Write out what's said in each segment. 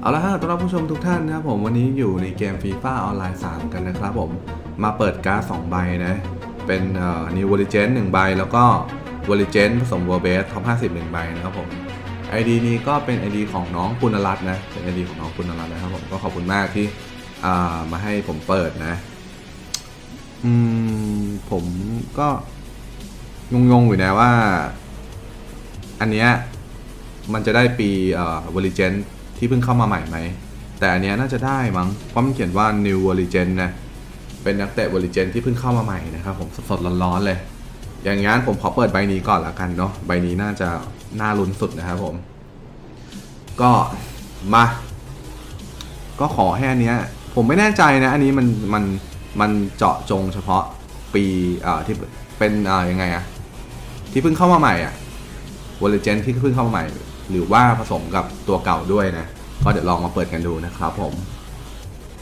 เอาละฮะต้อนรับผู้ชมทุกท่านนะครับผมวันนี้อยู่ในเกมฟีฟ่าออนไลน์3กันนะครับผม มาเปิดการ์ด2ใบนะ เป็นเอ่อนิววอลิเจนหนึ่งใบ แล้วก็วอลิเจนผสมวอลเบสท็อป50หนึ่งใบนะครับผม ID นี้ก็เป็น ID ของน้องปุณรัตน์นะ เป็น ID ของน้องปุณรัตน์นะครับผมก็ขอบคุณมากที่อ่ามาให้ผมเปิดนะ อืมผมก็งงๆอยู่นะว่า อันเนี้ยมันจะได้ปีเอ่อวอลิเจน ที่เพิ่งเข้ามาใหม่ไหม แต่อันเนี้ยน่าจะได้มั้ง เพราะมันเขียนว่า New v o l i g e n นะ เป็นนักเตะวอลิเจนที่เพิ่งเข้ามาใหม่นะครับผมสดๆร้อนๆเลย อย่างงั้นผมขอเปิดใบนี้ก่อนละกันเนาะ ใบนี้น่าจะน่าลุ้นสุดนะครับผม ก็มา ก็ขอให้อันเนี้ย ผมไม่แน่ใจนะ อันนี้มันมันมันเจาะจงเฉพาะปีเอ่อที่เป็นเอ่อยังไงอะที่เพิ่งเข้ามาใหม่อะวอลเลเจนที่เพิ่งเข้ามาใหม่ หรือว่าผสมกับตัวเก่าด้วยนะ ก็เดี๋ยวลองมาเปิดกันดูนะครับผม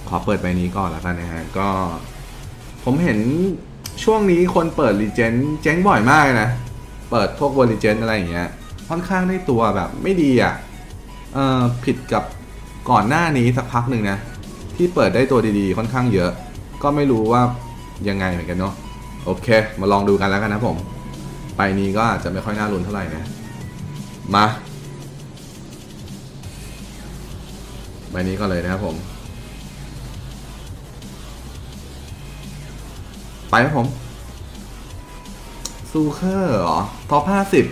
ขอเปิดใบนี้ก่อนแล้วกันนะฮะ ก็ ผมเห็นช่วงนี้คนเปิดรีเจนเจ๊งบ่อยมากนะ เปิดพวกวอลเลเจนอะไรอย่างเงี้ย ค่อนข้างได้ตัวแบบไม่ดีอะ่ะ เออผิดกับก่อนหน้านี้สักพักหนึ่งนะ ที่เปิดได้ตัวดีๆ ค่อนข้างเยอะ ก็ไม่รู้ว่ายังไงเหมือนกันเนาะ โอเค มาลองดูกันแล้วกันนะผม ไปนี้ก็อาจจะไม่ค่อยน่าลุ้นเท่าไหร่นะ มา ใบนี้ก็เลยนะครับผม ไปครับผม ซูเคอร์เหรอ ท็อปห้าสิบ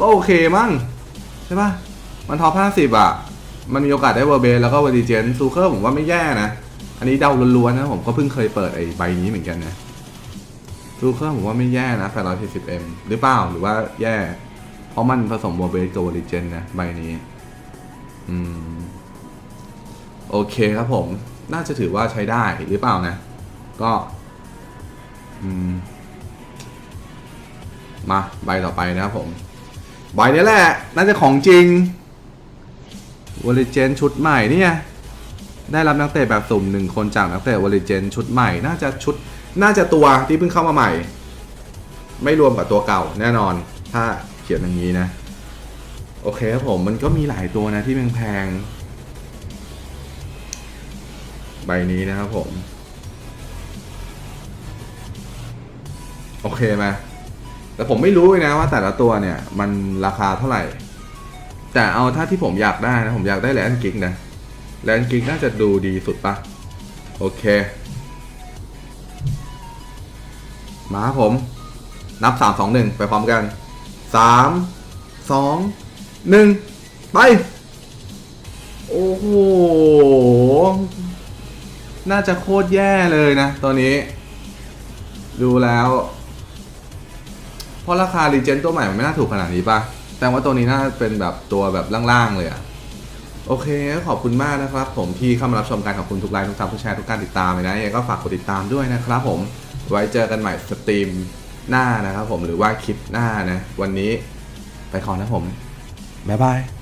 ก็โอเคมั้งใช่ปะมันท็อปห้าสิบอะ มันมีโอกาสได้เวอร์เบนแล้วก็เวอร์ดิเจนซูเคอร์ผมว่าไม่แย่นะ อันนี้เดาล้วนๆนะผมก็เพิ่งเคยเปิดไอ้ใบนี้เหมือนกันนะซูเคอร์ผมว่าไม่แย่นะ840 m หรือเปล่าหรือว่าแย่ เพราะมันผสมเวอร์เบนกับวอร์ดิเจนนะใบนี้ อืม โอเคครับผม น่าจะถือว่าใช้ได้หรือเปล่านะ ก็มาใบต่อไปนะครับผม ใบนี้แหละ น่าจะของจริงวอลเลเจนชุดใหม่เนี่ย ได้รับนักเตะแบบสุ่มหนึ่งคนจากนักเตะวอลเลเจนชุดใหม่ น่าจะชุด น่าจะตัวที่เพิ่งเข้ามาใหม่ ไม่รวมกับตัวเก่าแน่นอน ถ้าเขียนอย่างนี้นะ โอเคครับผม มันก็มีหลายตัวนะที่แพงๆ ใบนี้นะครับผม โอเคไหมแต่ผมไม่รู้นะว่าแต่ละตัวเนี่ย มันราคาเท่าไหร่ แต่เอาถ้าที่ผมอยากได้นะ ผมอยากได้แลนกิกนะแลนกิกน่าจะดูดีสุดปะโอเค มาครับผม นับ 3 2 1 ไปพร้อมกัน 3 2 1 ไป โอ้โห น่าจะโคตรแย่เลยนะตัวนี้ ดูแล้ว เพราะราคารีเจนตัวใหม่มันไม่น่าถูกขนาดนี้ป่ะแต่ว่าตัวนี้น่าเป็นแบบตัวแบบล่างๆเลยอะโอเค ขอบคุณมากนะครับ ผมที่เข้ามารับชมการขอบคุณทุกไลค์ทุกซับทุกแชร์ทุกการติดตามเลยนะยังไงก็ฝากกดติดตามด้วยนะครับผมไว้เจอกันใหม่สตรีมหน้านะครับผมหรือว่าคลิปหน้านะ วันนี้ไปขอนะผม บ๊ายบาย